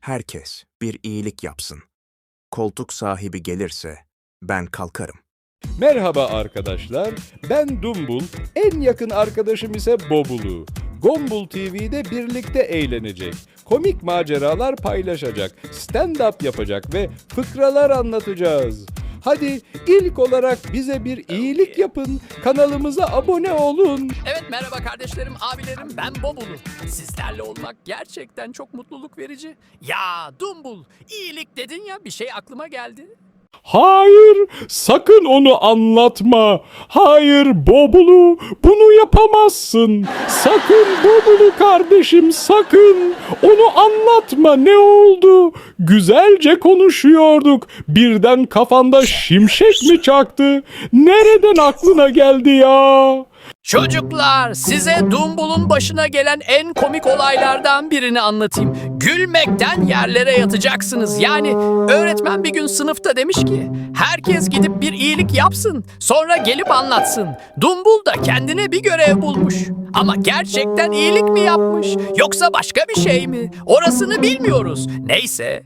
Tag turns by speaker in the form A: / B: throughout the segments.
A: Herkes bir iyilik yapsın. Koltuk sahibi gelirse ben kalkarım.
B: Merhaba arkadaşlar, ben Dumbul, en yakın arkadaşım ise Bobulu. Gombul TV'de birlikte eğlenecek, komik maceralar paylaşacak, stand-up yapacak ve fıkralar anlatacağız. Hadi ilk olarak bize bir iyilik yapın, kanalımıza abone olun.
C: Evet merhaba kardeşlerim, abilerim ben Bobulu. Sizlerle olmak gerçekten çok mutluluk verici. Ya Dumbul, iyilik dedin ya bir şey aklıma geldi.
B: Hayır, sakın onu anlatma. Hayır Bobulu, bunu yapamazsın. Sakın Bobulu kardeşim, sakın. Onu anlatma ne oldu? Güzelce konuşuyorduk. Birden kafanda şimşek mi çaktı? Nereden aklına geldi ya?
C: Çocuklar size Dumbul'un başına gelen en komik olaylardan birini anlatayım. Gülmekten yerlere yatacaksınız. Yani öğretmen bir gün sınıfta demiş ki herkes gidip bir iyilik yapsın sonra gelip anlatsın. Dumbul da kendine bir görev bulmuş. Ama gerçekten iyilik mi yapmış yoksa başka bir şey mi? Orasını bilmiyoruz. Neyse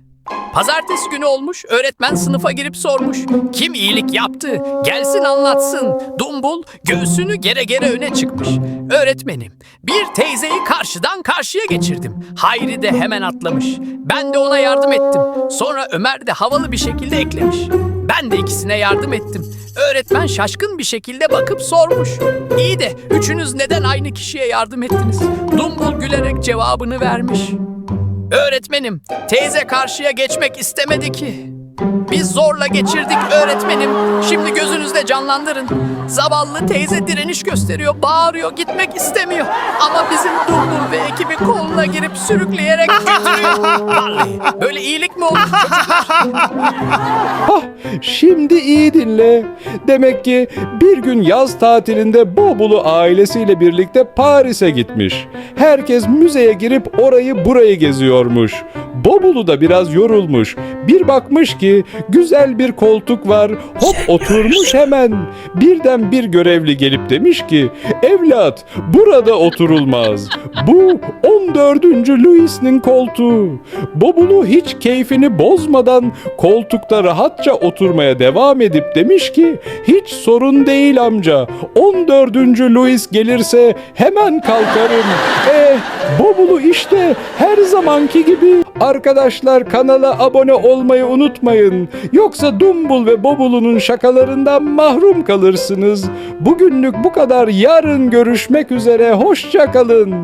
C: Pazartesi günü olmuş, öğretmen sınıfa girip sormuş. Kim iyilik yaptı? Gelsin anlatsın. Dumbul göğsünü gere gere öne çıkmış. Öğretmenim, bir teyzeyi karşıdan karşıya geçirdim. Hayri de hemen atlamış. Ben de ona yardım ettim. Sonra Ömer de havalı bir şekilde eklemiş. Ben de ikisine yardım ettim. Öğretmen şaşkın bir şekilde bakıp sormuş. İyi de üçünüz neden aynı kişiye yardım ettiniz? Dumbul gülerek cevabını vermiş. Öğretmenim, teyze karşıya geçmek istemedi ki. Biz zorla geçirdik öğretmenim. Şimdi gözünüzde canlandırın. Zavallı teyze direniş gösteriyor, bağırıyor, gitmek istemiyor. Ama bizim Dumbul ve ekibi koluna girip sürükleyerek götürüyor. Vallahi böyle iyilik mi olur?
B: Hah, şimdi iyi dinle. Demek ki bir gün yaz tatilinde Bobulu ailesiyle birlikte Paris'e gitmiş. Herkes müzeye girip orayı burayı geziyormuş. Bobulu da biraz yorulmuş. Bir bakmış ki güzel bir koltuk var. Hop oturmuş hemen. Birden bir görevli gelip demiş ki evlat burada oturulmaz. Bu 14. Louis'nin koltuğu. Bobulu hiç keyfini bozmadan koltukta rahatça oturmaya devam edip demiş ki hiç sorun değil amca. 14. Louis gelirse hemen kalkarım. Eh Bobulu işte her zamanki gibi. Arkadaşlar kanala abone olmayı unutmayın. Yoksa Dumbul ve Bobulu'nun şakalarından mahrum kalırsınız. Bugünlük bu kadar. Yarın görüşmek üzere. Hoşça kalın.